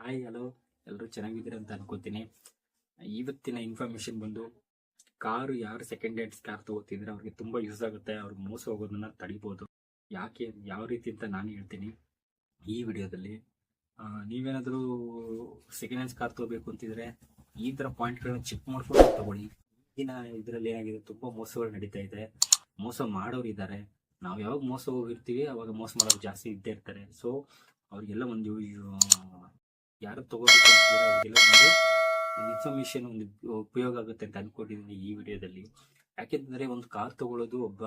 Hi hello ಎಲ್ಲರೂ ಚೆನ್ನಾಗಿದ್ದೀರ ಅಂತ ಅನ್ಕೋತೀನಿ. ಇವತ್ತಿನ ಇನ್ಫಾರ್ಮೇಶನ್ ಬಂದು, ಕಾರು ಯಾರು ಸೆಕೆಂಡ್ ಹ್ಯಾಂಡ್ ಕಾರ್ ತಗೋತಿದ್ರೆ ಅವ್ರಿಗೆ ತುಂಬ ಯೂಸ್ ಆಗುತ್ತೆ. ಅವ್ರಿಗೆ ಮೋಸ ಹೋಗೋದನ್ನ ತಡಿಬೋದು. ಯಾಕೆ, ಯಾವ ರೀತಿ ಅಂತ ನಾನು ಹೇಳ್ತೀನಿ. ಈ ವಿಡಿಯೋದಲ್ಲಿ ನೀವೇನಾದರೂ ಸೆಕೆಂಡ್ ಹ್ಯಾಂಡ್ಸ್ ಕಾರ್ ತಗೋಬೇಕು ಅಂತಿದ್ರೆ, ಈ ಥರ ಪಾಯಿಂಟ್ಗಳನ್ನ ಚೆಕ್ ಮಾಡ್ಕೊಂಡು ತಗೊಳ್ಳಿ. ಈಗಿನ ಇದರಲ್ಲಿ ಏನಾಗಿದೆ, ತುಂಬ ಮೋಸಗಳು ನಡೀತಾ ಇದೆ. ಮೋಸ ಮಾಡೋರು ಇದ್ದಾರೆ. ನಾವು ಯಾವಾಗ ಮೋಸ ಹೋಗಿರ್ತೀವಿ, ಅವಾಗ ಮೋಸ ಮಾಡೋರು ಜಾಸ್ತಿ ಇದ್ದೇ ಇರ್ತಾರೆ. ಸೊ ಅವ್ರಿಗೆಲ್ಲ ಒಂದು ಯಾರು ತಗೋಬೇಕು ಅವ್ರಿಗೆಲ್ಲ ಒಂದು ಇನ್ಫಾರ್ಮೇಶನ್ ಒಂದು ಉಪಯೋಗ ಆಗುತ್ತೆ ಅಂತ ಅನ್ಕೊಂಡಿದ್ದೀನಿ ಈ ವಿಡಿಯೋದಲ್ಲಿ. ಯಾಕೆಂದ್ರೆ ಒಂದು ಕಾರ್ ತಗೊಳ್ಳೋದು ಒಬ್ಬ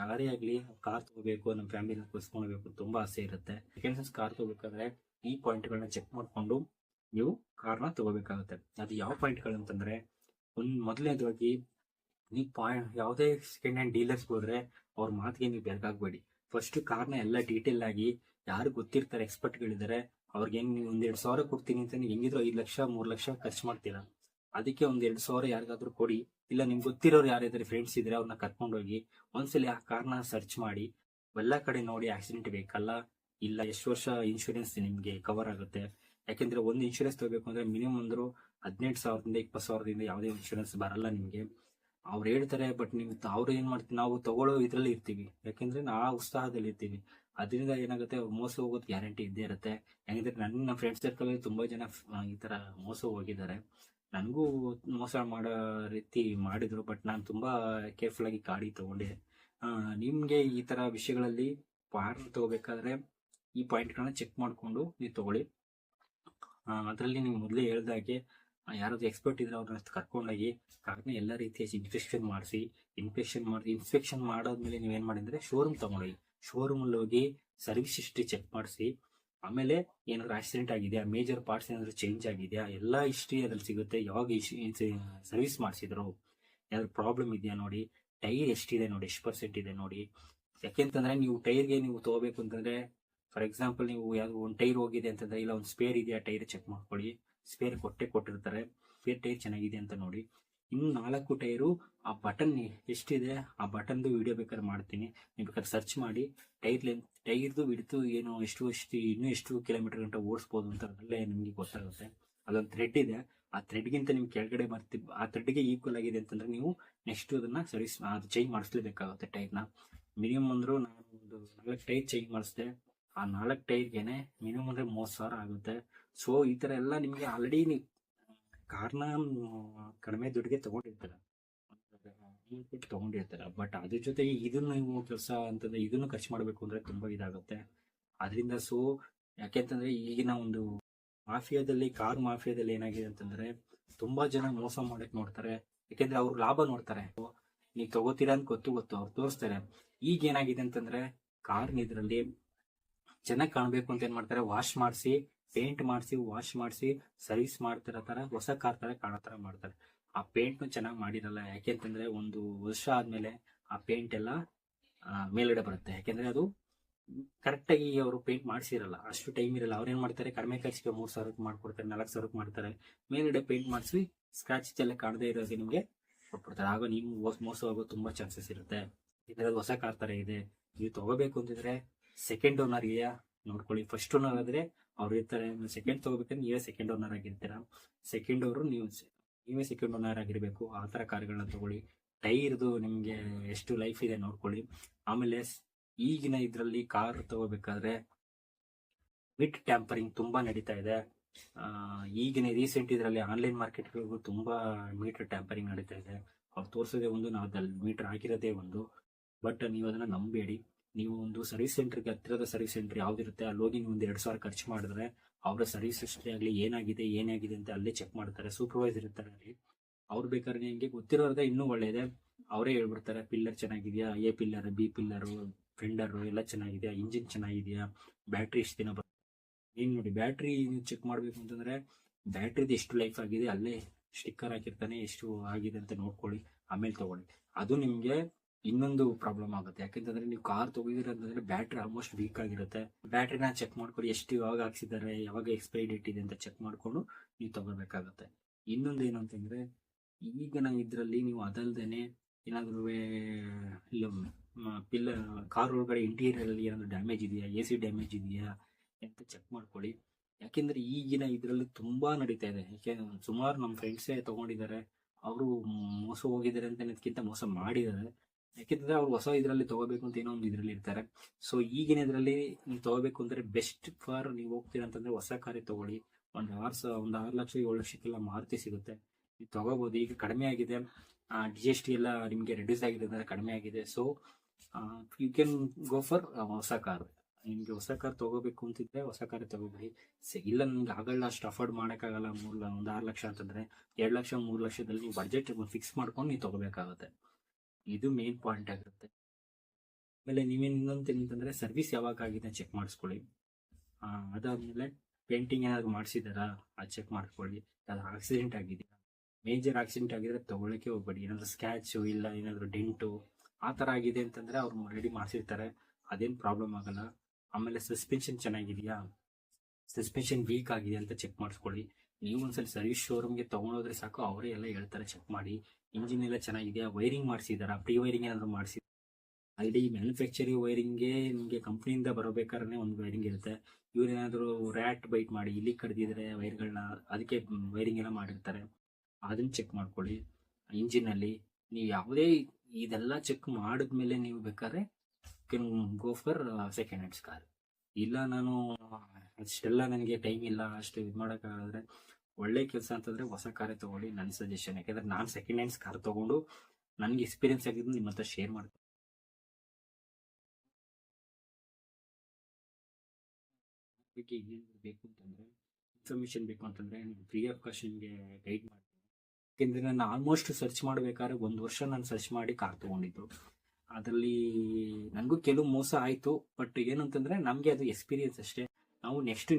ಯಾರೇ ಆಗಲಿ ಕಾರ್ ತಗೋಬೇಕು, ನಮ್ಮ ಫ್ಯಾಮಿಲಿನ ಕೂರಿಸ್ಕೊಳ್ಬೇಕು ತುಂಬಾ ಆಸೆ ಇರುತ್ತೆ. ಸೆಕೆಂಡ್ ಹ್ಯಾಂಡ್ ಕಾರ್ ತಗೋಬೇಕಾದ್ರೆ ಈ ಪಾಯಿಂಟ್ಗಳನ್ನ ಚೆಕ್ ಮಾಡಿಕೊಂಡು ನೀವು ಕಾರ್ನ ತಗೋಬೇಕಾಗುತ್ತೆ. ಅದು ಯಾವ ಪಾಯಿಂಟ್ಗಳು ಅಂತಂದ್ರೆ, ಒಂದು ಮೊದಲನೇದಾಗಿ ನೀವು ಪಾಯಿಂಟ್ ಯಾವುದೇ ಸೆಕೆಂಡ್ ಹ್ಯಾಂಡ್ ಡೀಲರ್ಸ್ ಹೋದ್ರೆ ಅವ್ರ ಮಾತಿಗೆ ನೀವು ಬೆರಗಾಗಬೇಡಿ. ಫಸ್ಟ್ ಕಾರ್ನ ಎಲ್ಲ ಡೀಟೇಲ್ ಆಗಿ ಯಾರು ಗೊತ್ತಿರ್ತಾರೆ ಎಕ್ಸ್ಪರ್ಟ್ಗಳಿದ್ದಾರೆ ಅವ್ರಿಗೆ ಹೆಂಗ್ ಒಂದ್ ಎರಡ್ ಸಾವಿರ ಕೊಡ್ತೀನಿ ಅಂತ ನೀವು ಹೆಂಗಿದ್ರು ಐದ್ ಲಕ್ಷ, ಮೂರ್ ಲಕ್ಷ ಖರ್ಚು ಮಾಡ್ತೀರಾ? ಅದಕ್ಕೆ ಒಂದ್ ಎರಡ್ ಸಾವಿರ ಯಾರಿಗಾದ್ರೂ ಕೊಡಿ. ಇಲ್ಲ ನಿಮ್ಗೆ ಗೊತ್ತಿರೋರು ಯಾರಿದ್ರೆ ಫ್ರೆಂಡ್ಸ್ ಇದ್ರೆ ಅವ್ರನ್ನ ಕರ್ಕೊಂಡೋಗಿ ಒಂದ್ಸಲಿ ಆ ಕಾರ್ನ ಸರ್ಚ್ ಮಾಡಿ. ಎಲ್ಲ ಕಡೆ ನೋಡಿ ಆಕ್ಸಿಡೆಂಟ್ ಬೇಕಲ್ಲ? ಇಲ್ಲ ಎಷ್ಟು ವರ್ಷ ಇನ್ಶೂರೆನ್ಸ್ ನಿಮ್ಗೆ ಕವರ್ ಆಗುತ್ತೆ? ಯಾಕೆಂದ್ರೆ ಒಂದು ಇನ್ಶೂರೆನ್ಸ್ ತಗೋಬೇಕು ಅಂದ್ರೆ ಮಿನಿಮಮ್ ಅಂದ್ರು ಹದಿನೆಂಟು ಸಾವಿರದಿಂದ, ಇಪ್ಪತ್ತು ಸಾವಿರದಿಂದ ಯಾವುದೇ ಇನ್ಶೂರೆನ್ಸ್ ಬರಲ್ಲ ನಿಮ್ಗೆ. ಅವ್ರು ಹೇಳ್ತಾರೆ ಬಟ್ ನೀವು ಅವ್ರು ಏನ್ ಮಾಡ್ತೀವಿ ನಾವು ತಗೊಳ್ಳೋ ಇದ್ರಲ್ಲಿ ಇರ್ತೀವಿ. ಯಾಕೆಂದ್ರೆ ನಾ ಉತ್ಸಾಹದಲ್ಲಿ ಇರ್ತೀವಿ ಅದರಿಂದ ಏನಾಗುತ್ತೆ, ಮೋಸ ಹೋಗೋದು ಗ್ಯಾರಂಟಿ ಇದ್ದೇ ಇರುತ್ತೆ. ಯಾಕಂದ್ರೆ ನನ್ನ ನಮ್ಮ ಫ್ರೆಂಡ್ ಸರ್ಕಲ್ ತುಂಬಾ ಜನ ಈ ತರ ಮೋಸ ಹೋಗಿದ್ದಾರೆ. ನನಗೂ ಮೋಸ ಮಾಡೋ ರೀತಿ ಮಾಡಿದ್ರು ಬಟ್ ನಾನು ತುಂಬಾ ಕೇರ್ಫುಲ್ ಆಗಿ ಗಾಡಿ ತಗೊಂಡೆ. ನಿಮಗೆ ಈ ತರ ವಿಷಯಗಳಲ್ಲಿ ಪಾರ್ ತಗೋಬೇಕಾದ್ರೆ ಈ ಪಾಯಿಂಟ್ಗಳನ್ನ ಚೆಕ್ ಮಾಡಿಕೊಂಡು ನೀವು ತಗೊಳ್ಳಿ. ಅದರಲ್ಲಿ ನೀವು ಮೊದಲೇ ಹೇಳ್ದಾಗೆ ಯಾರಾದ್ರೂ ಎಕ್ಸ್ಪರ್ಟ್ ಇದ್ರೆ ಅವ್ರನ್ನ ಕರ್ಕೊಂಡೋಗಿ ಕಾರ್ನ ಎಲ್ಲ ರೀತಿಯ ಇನ್ಫೆಕ್ಷನ್ ಮಾಡಿಸಿ ಇನ್ಫೆಕ್ಷನ್ ಮಾಡಿ ಇನ್ಸ್ಪೆಕ್ಷನ್ ಮಾಡಾದ್ಮೇಲೆ ನೀವೇನು ಮಾಡಿದ್ರೆ ಶೋರೂಮ್ ತಗೊಂಡೋಗಿ. ಶೋರೂಮ್ ಅಲ್ಲಿ ಹೋಗಿ ಸರ್ವಿಸ್ ಹಿಸ್ಟ್ರಿ ಚೆಕ್ ಮಾಡಿಸಿ, ಆಮೇಲೆ ಏನಾದ್ರು ಆಕ್ಸಿಡೆಂಟ್ ಆಗಿದೆಯಾ ಮೇಜರ್ ಪಾರ್ಟ್ಸ್ ಏನಾದ್ರು ಚೇಂಜ್ ಆಗಿದೆಯಾ, ಎಲ್ಲ ಹಿಸ್ಟ್ರಿ ಅದ್ರಲ್ಲಿ ಸಿಗುತ್ತೆ. ಯಾವಾಗ ಸರ್ವಿಸ್ ಮಾಡಿಸಿದ್ರು, ಏನಾದ್ರು ಪ್ರಾಬ್ಲಮ್ ಇದೆಯಾ ನೋಡಿ ಟೈರ್ ಎಷ್ಟಿದೆ ನೋಡಿ, ಎಷ್ಟು ಪರ್ಸೆಂಟ್ ಇದೆ ನೋಡಿ. ಯಾಕೆಂತಂದ್ರೆ ನೀವು ಟೈರ್ಗೆ ನೀವು ತಗೋಬೇಕು ಅಂತಂದ್ರೆ ಫಾರ್ ಎಕ್ಸಾಂಪಲ್ ನೀವು ಯಾವ್ದು ಒಂದು ಟೈರ್ ಹೋಗಿದೆ ಅಂತಂದ್ರೆ, ಇಲ್ಲ ಒಂದು ಸ್ಪೇರ್ ಇದೆಯಾ ಟೈರ್ ಚೆಕ್ ಮಾಡ್ಕೊಳ್ಳಿ. ಸ್ಪೇರ್ ಕೊಟ್ಟೆ ಕೊಟ್ಟಿರ್ತಾರೆ ಸ್ಪೇರ್ ಟೈರ್ ಚೆನ್ನಾಗಿದೆ ಅಂತ ನೋಡಿ. ಇನ್ನು ನಾಲ್ಕು ಟೈರು ಆ ಬಟನ್ ಎಷ್ಟಿದೆ? ಆ ಬಟನ್ದು ವಿಡಿಯೋ ಬೇಕಾದ್ರೆ ಮಾಡ್ತೀನಿ. ನೀವು ಬೇಕಾದ್ರೆ ಸರ್ಚ್ ಮಾಡಿ. ಟೈರ್ ಲೆಂತ್ ಟೈರ್ದು ಬಿಡ್ತು ಏನು, ಎಷ್ಟು ಎಷ್ಟು ಇನ್ನೂ ಎಷ್ಟು ಕಿಲೋಮೀಟರ್ ಗಂಟೆ ಓಡಿಸ್ಬೋದು ಅಂತ ಅದರಲ್ಲೇ ನಿಮಗೆ ಗೊತ್ತಾಗುತ್ತೆ. ಅದೊಂದು ಥ್ರೆಡ್ ಇದೆ. ಆ ಥ್ರೆಡ್ಗಿಂತ ನಿಮ್ಗೆ ಕೆಳಗಡೆ ಬರ್ತಿ, ಆ ಥ್ರೆಡ್ಗೆ ಈಕ್ವಲ್ ಆಗಿದೆ ಅಂತಂದ್ರೆ ನೀವು ನೆಕ್ಸ್ಟ್ ಅದನ್ನ ಸರ್ವಿಸ್ ಅದು ಚೇಂಜ್ ಮಾಡಿಸ್ಲೇಬೇಕಾಗುತ್ತೆ ಟೈರ್ನ. ಮಿನಿಮಮ್ ಅಂದರೂ ನಾನು ಒಂದು ನಾಲ್ಕು ಟೈರ್ ಚೇಂಜ್ ಮಾಡಿಸಿದೆ. ಆ ನಾಲ್ಕು ಟೈರ್ಗೆ ಮಿನಿಮಮ್ ಅಂದರೆ ಮೂವತ್ತು ಸಾವಿರ ಆಗುತ್ತೆ. ಸೊ ಈ ಥರ ಎಲ್ಲ ನಿಮಗೆ ಆಲ್ರೆಡಿ ನೀವು ಕಾರ್ನ ಕಡಿಮೆ ದುಡ್ಡಿಗೆ ತಗೊಂಡಿರ್ತಾರ. ತಗೊಂಡಿರ್ತಾರ. ಬಟ್ ಅದ್ರ ಜೊತೆಗೆ ಇದನ್ನ ಕೆಲಸ ಅಂತಂದ್ರೆ ಇದನ್ನು ಖರ್ಚು ಮಾಡಬೇಕು ಅಂದ್ರೆ ತುಂಬಾ ಇದಾಗುತ್ತೆ. ಅದರಿಂದ ಸೊ ಯಾಕೆಂತಂದ್ರೆ ಈಗಿನ ಒಂದು ಮಾಫಿಯಾದಲ್ಲಿ, ಕಾರ್ ಮಾಫಿಯಾದಲ್ಲಿ ಏನಾಗಿದೆ ಅಂತಂದ್ರೆ ತುಂಬಾ ಜನ ಮೋಸ ಮಾಡಕ್ ನೋಡ್ತಾರೆ. ಯಾಕೆಂದ್ರೆ ಅವ್ರು ಲಾಭ ನೋಡ್ತಾರೆ. ನೀವು ತಗೋತೀರಾ ಅಂತ ಗೊತ್ತು ಗೊತ್ತು ಅವ್ರು ತೋರಿಸ್ತಾರೆ. ಈಗ ಏನಾಗಿದೆ ಅಂತಂದ್ರೆ, ಕಾರ್ನ ಇದರಲ್ಲಿ ಚೆನ್ನಾಗಿ ಕಾಣಬೇಕು ಅಂತ ಏನ್ ಮಾಡ್ತಾರೆ? ವಾಶ್ ಮಾಡಿಸಿ ಪೇಂಟ್ ಮಾಡಿಸಿ, ವಾಶ್ ಮಾಡಿಸಿ, ಸರ್ವಿಸ್ ಮಾಡ್ತಿರೋ ತರ ಹೊಸ ಕಾರ್ ತರ ಕಾಣೋ ತರ ಮಾಡ್ತಾರೆ. ಆ ಪೇಂಟ್ ಚೆನ್ನಾಗಿ ಮಾಡಿರಲ್ಲ, ಯಾಕೆಂತಂದ್ರೆ ಒಂದು ವರ್ಷ ಆದ್ಮೇಲೆ ಆ ಪೇಂಟ್ ಎಲ್ಲ ಮೇಲ್ಗಡೆ ಬರುತ್ತೆ. ಯಾಕೆಂದ್ರೆ ಅದು ಕರೆಕ್ಟಾಗಿ ಅವರು ಪೇಂಟ್ ಮಾಡಿಸಿರಲ್ಲ. ಅಷ್ಟು ಟೈಮ್ ಇರಲ್ಲ. ಏನ್ ಮಾಡ್ತಾರೆ, ಕಡಿಮೆ ಖರ್ಚಿಗೆ ಮೂರ್ ಸಾವಿರಕ್ಕೆ ಮಾಡ್ಕೊಡ್ತಾರೆ, ನಾಲ್ಕು ಸಾವಿರಕ್ಕೆ ಮಾಡ್ತಾರೆ. ಮೇಲ್ಗಡೆ ಪೇಂಟ್ ಮಾಡಿಸಿ ಸ್ಕ್ರಾಚ್ ಎಲ್ಲ ಕಾಣದೇ ಇರೋದು ನಿಮಗೆ ಕೊಟ್ಬಿಡ್ತಾರೆ. ಆಗ ನೀವು ಮೋಸ ಹೋಗೋ ತುಂಬಾ ಚಾನ್ಸಸ್ ಇರುತ್ತೆ. ಇದ್ರಲ್ಲಿ ಹೊಸ ಕಾರ್ ತರ ಇದೆ. ನೀವು ತಗೋಬೇಕು ಅಂತಿದ್ರೆ ಸೆಕೆಂಡ್ ಓನರ್ ಇದೆಯಾ ನೋಡ್ಕೊಳ್ಳಿ. ಫಸ್ಟ್ ಓನರ್ ಆದ್ರೆ ಅವ್ರು ಇರ್ತಾರೆ ಸೆಕೆಂಡ್ ತಗೋಬೇಕಂದ್ರೆ ನೀವೇ ಸೆಕೆಂಡ್ ಓನರ್ ಆಗಿರ್ತೀರಾ? ಸೆಕೆಂಡ್ ಅವರು, ನೀವು ನೀವೇ ಸೆಕೆಂಡ್ ಓನರ್ ಆಗಿರ್ಬೇಕು. ಆ ತರ ಕಾರ್ಗಳನ್ನ ತಗೊಳ್ಳಿ. ಟೈರ್ದು ನಿಮ್ಗೆ ಎಷ್ಟು ಲೈಫ್ ಇದೆ ನೋಡ್ಕೊಳ್ಳಿ. ಆಮೇಲೆ ಈಗಿನ ಇದರಲ್ಲಿ ಕಾರ್ ತಗೋಬೇಕಾದ್ರೆ ವಿಟ್ ಟ್ಯಾಂಪರಿಂಗ್ ತುಂಬಾ ನಡೀತಾ ಇದೆ. ಈಗಿನ ರೀಸೆಂಟ್ ಇದರಲ್ಲಿ ಆನ್ಲೈನ್ ಮಾರ್ಕೆಟ್ಗಳಿಗೂ ತುಂಬಾ ಮೀಟರ್ ಟ್ಯಾಂಪರಿಂಗ್ ನಡೀತಾ ಇದೆ. ಅವ್ರು ತೋರಿಸೋದೇ ಒಂದು ನಾವು ಮೀಟರ್ ಹಾಕಿರೋದೇ ಒಂದು. ಬಟ್ ನೀವು ಅದನ್ನ ನಂಬೇಡಿ. ನೀವು ಒಂದು ಸರ್ವಿಸ್ ಸೆಂಟರ್ಗೆ ಹತ್ತಿರದ ಸರ್ವಿಸ್ ಸೆಂಟರ್ ಯಾವ್ದಿರುತ್ತೆ ಅಲ್ಲಿ ಹೋಗಿ ನೀವು ಒಂದು ಎರಡು ಸಾವಿರ ಖರ್ಚು ಮಾಡಿದ್ರೆ ಅವರ ಸರ್ವಿಸ್ ಹಿಸ್ಟ್ರಿ ಆಗಲಿ, ಏನಾಗಿದೆ ಏನಾಗಿದೆ ಅಂತ ಅಲ್ಲೇ ಚೆಕ್ ಮಾಡ್ತಾರೆ ಸೂಪರ್ವೈಸರ್ ಇರ್ತಾರೆ ಅಲ್ಲಿ. ಅವ್ರು ಬೇಕಾದ್ರೆ ನಿಮಗೆ ಗೊತ್ತಿರೋದೇ ಇನ್ನೂ ಒಳ್ಳೆಯದೆ ಅವರೇ ಹೇಳ್ಬಿಡ್ತಾರೆ ಪಿಲ್ಲರ್ ಚೆನ್ನಾಗಿದೆಯಾ? A pillar B pillar fender ಎಲ್ಲ ಚೆನ್ನಾಗಿದೆಯಾ? ಇಂಜಿನ್ ಚೆನ್ನಾಗಿದೆಯಾ? ಬ್ಯಾಟ್ರಿ ಎಷ್ಟು ದಿನ ಬರುತ್ತೆ? ಏನು ನೋಡಿ ಬ್ಯಾಟ್ರಿ ಚೆಕ್ ಮಾಡಬೇಕು ಅಂತಂದ್ರೆ ಬ್ಯಾಟ್ರಿದು ಎಷ್ಟು ಲೈಫ್ ಆಗಿದೆ, ಅಲ್ಲೇ ಸ್ಟಿಕ್ಕರ್ ಹಾಕಿರ್ತಾನೆ, ಎಷ್ಟು ಆಗಿದೆ ಅಂತ ನೋಡ್ಕೊಳ್ಳಿ, ಆಮೇಲೆ ತಗೊಳ್ಳಿ. ಅದು ನಿಮ್ಗೆ ಇನ್ನೊಂದು ಪ್ರಾಬ್ಲಮ್ ಆಗುತ್ತೆ. ಯಾಕೆಂತಂದ್ರೆ ನೀವು ಕಾರ್ ಅಂತಂದ್ರೆ ಬ್ಯಾಟ್ರಿ ಆಲ್ಮೋಸ್ಟ್ ವೀಕ್ ಆಗಿರುತ್ತೆ. ಬ್ಯಾಟ್ರಿನ ಚೆಕ್ ಮಾಡ್ಕೊಂಡು ಎಷ್ಟು ಯಾವಾಗ ಹಾಕ್ಸಿದ್ದಾರೆ, ಯಾವಾಗ ಎಕ್ಸ್ಪೈರಿ ಡೇಟ್ ಇದೆ ಅಂತ ಚೆಕ್ ಮಾಡ್ಕೊಂಡು ನೀವು ತಗೋಬೇಕಾಗುತ್ತೆ. ಇನ್ನೊಂದು ಏನು ಅಂತಂದ್ರೆ ಈಗಿನ ಇದರಲ್ಲಿ ನೀವು ಅದಲ್ದೇನೆ ಏನಾದ್ರೂ ಪಿಲ್ಲ ಕಾರ್ ಒಳಗಡೆ ಇಂಟೀರಿಯರ್ ಅಲ್ಲಿ ಏನಾದ್ರು ಡ್ಯಾಮೇಜ್ ಇದೆಯಾ ಎ ಸಿ ಡ್ಯಾಮೇಜ್ ಇದೆಯಾ ಅಂತ ಚೆಕ್ ಮಾಡ್ಕೊಳ್ಳಿ. ಯಾಕೆಂದ್ರೆ ಈಗಿನ ಇದರಲ್ಲಿ ತುಂಬಾ ನಡೀತಾ ಇದೆ. ಯಾಕೆ, ಸುಮಾರು ನಮ್ಮ ಫ್ರೆಂಡ್ಸೇ ತಗೊಂಡಿದ್ದಾರೆ. ಅವರು ಮೋಸ ಹೋಗಿದ್ದಾರೆ ಅಂತ ಅನ್ನೋದಕ್ಕಿಂತ ಮೋಸ ಮಾಡಿದ್ದಾರೆ. ಯಾಕೆಂದ್ರೆ ಅವ್ರು ಹೊಸ ಇದರಲ್ಲಿ ತಗೋಬೇಕು ಅಂತ ಏನೋ ಒಂದು ಇದರಲ್ಲಿ ಇರ್ತಾರೆ. ಸೊ ಈಗಿನ ಇದರಲ್ಲಿ ನೀವು ತಗೋಬೇಕು ಅಂದ್ರೆ ಬೆಸ್ಟ್ ಫಾರ್ ನೀವು ಹೋಗ್ತೀರಾ ಅಂತಂದ್ರೆ ಹೊಸ ಕಾರೇ ತಗೊಳ್ಳಿ. ಒಂದು ಆರು ಸ, ಒಂದು ಆರು ಲಕ್ಷ, ಏಳು ಲಕ್ಷಕ್ಕೆಲ್ಲ ಮಾರುತಿ ಸಿಗುತ್ತೆ. ನೀವು ತಗೋಬಹುದು ಈಗ ಕಡಿಮೆ ಆಗಿದೆ. ಜಿ ಎಸ್ ಟಿ ಎಲ್ಲ ನಿಮಗೆ ರೆಡ್ಯೂಸ್ ಆಗಿದೆ ಅಂದ್ರೆ ಕಡಿಮೆ ಆಗಿದೆ. So you can go for ಹೊಸ ಕಾರ್ ನಿಮಗೆ ಹೊಸ ಕಾರ್ ತಗೋಬೇಕು ಅಂತಿದ್ರೆ ಹೊಸ ಕಾರ್ ತಗೋಬೇಡಿ. ಇಲ್ಲ ನಿಮ್ಗೆ ಆಗಲ್ಲ, ಅಷ್ಟು ಅಫೋರ್ಡ್ ಮಾಡೋಕ್ಕಾಗಲ್ಲ, ಮೂರು ಒಂದು ಆರು ಲಕ್ಷ ಅಂತಂದ್ರೆ, ಎರಡು ಲಕ್ಷ, ಮೂರು ಲಕ್ಷದಲ್ಲಿ ನೀವು ಬಜೆಟ್ ಫಿಕ್ಸ್ ಮಾಡ್ಕೊಂಡು ನೀವು ತಗೋಬೇಕಾಗುತ್ತೆ. ಇದು ಮೇನ್ ಪಾಯಿಂಟ್ ಆಗಿರುತ್ತೆ ಆಮೇಲೆ ನೀವೇನು ಇನ್ನೊಂದು ಏನಂತಂದ್ರೆ ಸರ್ವಿಸ್ ಯಾವಾಗ ಆಗಿದೆ ಚೆಕ್ ಮಾಡಿಸ್ಕೊಳ್ಳಿ. ಅದಾದ್ಮೇಲೆ ಪೇಂಟಿಂಗ್ ಏನಾದ್ರು ಮಾಡಿಸಿದಾರಾ? ಅದು ಚೆಕ್ ಮಾಡ್ಕೊಳ್ಳಿ. ಅದು ಆಕ್ಸಿಡೆಂಟ್ ಆಗಿದೆಯಾ? ಮೇಜರ್ ಆಕ್ಸಿಡೆಂಟ್ ಆಗಿದ್ರೆ ತಗೊಳ್ಳೋಕೆ ಹೋಗ್ಬೇಡಿ. ಏನಾದರೂ ಸ್ಕ್ಯಾಚು ಇಲ್ಲ, ಏನಾದರೂ ಡೆಂಟು ಆ ಥರ ಆಗಿದೆ ಅಂತಂದ್ರೆ ಅವ್ರು ರೆಡಿ ಮಾಡಿಸಿರ್ತಾರೆ. ಅದೇನು ಪ್ರಾಬ್ಲಮ್ ಆಗಲ್ಲ. ಆಮೇಲೆ ಸಸ್ಪೆನ್ಷನ್ ಚೆನ್ನಾಗಿದೆಯಾ? ಸಸ್ಪೆನ್ಷನ್ ವೀಕ್ ಆಗಿದೆ ಅಂತ ಚೆಕ್ ಮಾಡಿಸ್ಕೊಳ್ಳಿ. ನೀವು ಒಂದ್ಸಲ ಸರ್ವಿಸ್ ಶೋರೂಮ್ಗೆ ತಗೊಂಡೋದ್ರೆ ಸಾಕು, ಅವರೇ ಎಲ್ಲ ಹೇಳ್ತಾರೆ ಚೆಕ್ ಮಾಡಿ. ಇಂಜಿನ್ ಎಲ್ಲ ಚೆನ್ನಾಗಿದೆಯಾ? ವೈರಿಂಗ್ ಮಾಡಿಸಿದಾರಾ? ಪ್ರೀ ವೈರಿಂಗ್ ಏನಾದರೂ ಮಾಡಿಸಿ ಆಲ್ರೆಡಿ ಮ್ಯಾನುಫ್ಯಾಕ್ಚರಿಂಗ್ ವೈರಿಂಗ್ಗೆ ನಿಮಗೆ ಕಂಪ್ನಿಯಿಂದ ಬರಬೇಕಾದ್ರೆ ಒಂದು ವೈರಿಂಗ್ ಇರುತ್ತೆ. ಇವ್ರು ಏನಾದರೂ ರ್ಯಾಟ್ ಬೈಟ್ ಮಾಡಿ, ಇಲ್ಲಿ ಕಡ್ದಿದ್ರೆ ವೈರ್ಗಳನ್ನ ಅದಕ್ಕೆ ವೈರಿಂಗ್ ಎಲ್ಲ ಮಾಡಿರ್ತಾರೆ. ಅದನ್ನು ಚೆಕ್ ಮಾಡ್ಕೊಳ್ಳಿ. ಇಂಜಿನಲ್ಲಿ ನೀವು ಯಾವುದೇ ಇದೆಲ್ಲ ಚೆಕ್ ಮಾಡಿದ್ಮೇಲೆ ನೀವು ಬೇಕಾದ್ರೆ can go for second hands car ಇಲ್ಲ ನಾನು ಅಷ್ಟೆಲ್ಲ ನನಗೆ ಟೈಮ್ ಇಲ್ಲ, ಅಷ್ಟು ಇದು ಮಾಡೋಕ್ಕಾಗದ್ರೆ ಒಳ್ಳೆ ಕೆಲಸ ಅಂತಂದ್ರೆ ಹೊಸ ಕಾರೇ ತಗೊಳ್ಳಿ ನನ್ನ ಸಜೆಷನ್ ಯಾಕಂದ್ರೆ ನಾನು ಸೆಕೆಂಡ್ ಹ್ಯಾಂಡ್ಸ್ ಕಾರ್ ತಗೊಂಡು ನನಗೆ ಎಕ್ಸ್ಪೀರಿಯನ್ಸ್ ಆಗಿದ್ದು ನಿಮ್ಮ ಹತ್ರ ಶೇರ್ ಮಾಡ್ತೀನಿ. ಬಗ್ಗೆ ಬೇಕು ಅಂತಂದ್ರೆ ಇನ್ಫಾರ್ಮೇಶನ್ ಬೇಕು ಅಂತಂದ್ರೆ ಫ್ರೀ ಆಫ್ ಕಾಸ್ಟ್ ನಿಮಗೆ ಗೈಡ್ ಮಾಡ್ತೀನಿ. ಯಾಕೆಂದ್ರೆ ನಾನು ಆಲ್ಮೋಸ್ಟ್ ಸರ್ಚ್ ಮಾಡಬೇಕಾದ್ರೆ ಒಂದು ವರ್ಷ ನಾನು ಸರ್ಚ್ ಮಾಡಿ ಕಾರ್ ತಗೊಂಡಿದ್ದು. ಅದರಲ್ಲಿ ನನಗೂ ಕೆಲವು ಮೋಸ ಆಯಿತು ಬಟ್ ಏನಂತಂದರೆ ನಮಗೆ ಅದು ಎಕ್ಸ್ಪೀರಿಯನ್ಸ್ ಅಷ್ಟೇ. ನಾವು ನೆಕ್ಸ್ಟ್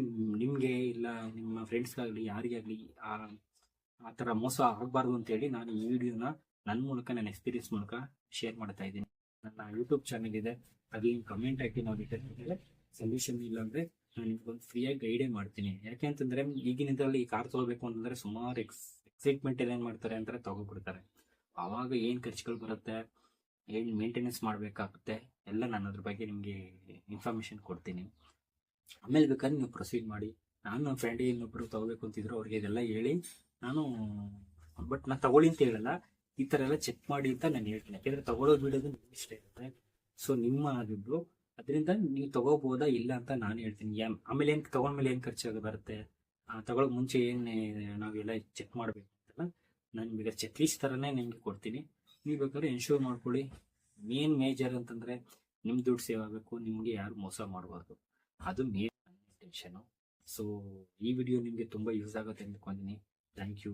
ನಿಮಗೆ ಇಲ್ಲ, ನಿಮ್ಮ ಫ್ರೆಂಡ್ಸ್ಗಾಗಲಿ ಯಾರಿಗಾಗಲಿ, ಆ ಥರ ಮೋಸ ಆಗಬಾರ್ದು ಅಂತೇಳಿ ನಾನು ಈ ವಿಡಿಯೋನ ನನ್ನ ಮೂಲಕ ನನ್ನ ಎಕ್ಸ್ಪೀರಿಯನ್ಸ್ ಮೂಲಕ ಶೇರ್ ಮಾಡ್ತಾ ಇದ್ದೀನಿ. ನನ್ನ ಯೂಟ್ಯೂಬ್ ಚಾನಲ್ ಇದೆ. ಅಲ್ಲಿ ಕಮೆಂಟ್ ಹಾಕಿ ನಾವು ರಿಟರ್ನ್ ಸೊಲ್ಯೂಷನ್ ಇಲ್ಲ ಅಂದರೆ ನಾನು ನಿಮ್ಗೊಂದು ಫ್ರೀಯಾಗಿ ಗೈಡೇ ಮಾಡ್ತೀನಿ. ಯಾಕೆ ಅಂತಂದರೆ ಈಗಿನ ಇದರಲ್ಲಿ ಈ ಕಾರ್ ತಗೋಬೇಕು ಅಂತಂದರೆ ಸುಮಾರು ಎಕ್ಸ್ ಎಕ್ಸೈಟ್ಮೆಂಟ್ ಏನ್ ಮಾಡ್ತಾರೆ ಅಂತ ತಗೋಬಿಡ್ತಾರೆ. ಆವಾಗ ಏನು ಖರ್ಚುಗಳು ಬರುತ್ತೆ, ಏನು ಮೇಂಟೆನೆನ್ಸ್ ಮಾಡಬೇಕಾಗುತ್ತೆ, ಎಲ್ಲ ನಾನು ಅದ್ರ ಬಗ್ಗೆ ನಿಮಗೆ ಇನ್ಫಾರ್ಮೇಷನ್ ಕೊಡ್ತೀನಿ. ಆಮೇಲೆ ಬೇಕಾದ್ರೆ ನೀವು ಪ್ರೊಸೀಡ್ ಮಾಡಿ. ನಾನು ನನ್ನ ಫ್ರೆಂಡ್ ಇನ್ನೊಬ್ರು ತಗೋಬೇಕು ಅಂತಿದ್ರು, ಅವ್ರಿಗೆ ಇದೆಲ್ಲ ಹೇಳಿ ನಾನು ಬಟ್ ನಾನು ತಗೊಳ್ಳಿ ಅಂತ ಹೇಳಲ್ಲ. ಈ ಥರ ಎಲ್ಲ ಚೆಕ್ ಮಾಡಿ ಅಂತ ನಾನು ಹೇಳ್ತೀನಿ. ಯಾಕೆಂದ್ರೆ ತಗೊಳ್ಳೋದು ಬಿಡೋದು ನಿಮ್ಗೆ ಇಷ್ಟ ಇರುತ್ತೆ. ಸೊ ನಿಮ್ಮ ದುಡ್ಡು, ಅದರಿಂದ ನೀವು ತಗೋಬೋದಾ ಇಲ್ಲ ಅಂತ ನಾನು ಹೇಳ್ತೀನಿ. ಆಮೇಲೆ ಏನು ತಗೊಂಡ್ಮೇಲೆ ಏನು ಖರ್ಚಾಗ ಬರುತ್ತೆ? ತಗೊಳ್ಳೋ ಮುಂಚೆ ಏನು ನಾವೆಲ್ಲ ಚೆಕ್ ಮಾಡಬೇಕು ಅಂತಲ್ಲ, ನಾನು ನಿಮಗೆ ಚೆಕ್ ಲೀಸ್ಟ್ ಥರನೇ ನಿಮಗೆ ಕೊಡ್ತೀನಿ. ನೀವು ಬೇಕಾದ್ರೆ ಇನ್ಶೂರ್ ಮಾಡ್ಕೊಳ್ಳಿ. ಮೇನ್ ಮೇಜರ್ ಅಂತಂದರೆ ನಿಮ್ಮ ದುಡ್ಡು ಸೇವ್ ಆಗಬೇಕು, ನಿಮಗೆ ಯಾರು ಮೋಸ ಮಾಡಬಾರ್ದು. ಅದು ಮೇನ್ ಟೆನ್ಷನು ಸೊ ಈ ವಿಡಿಯೋ ನಿಮಗೆ ತುಂಬ ಯೂಸ್ ಆಗುತ್ತೆ ಅಂದ್ಕೊಂಡಿನಿ. Thank you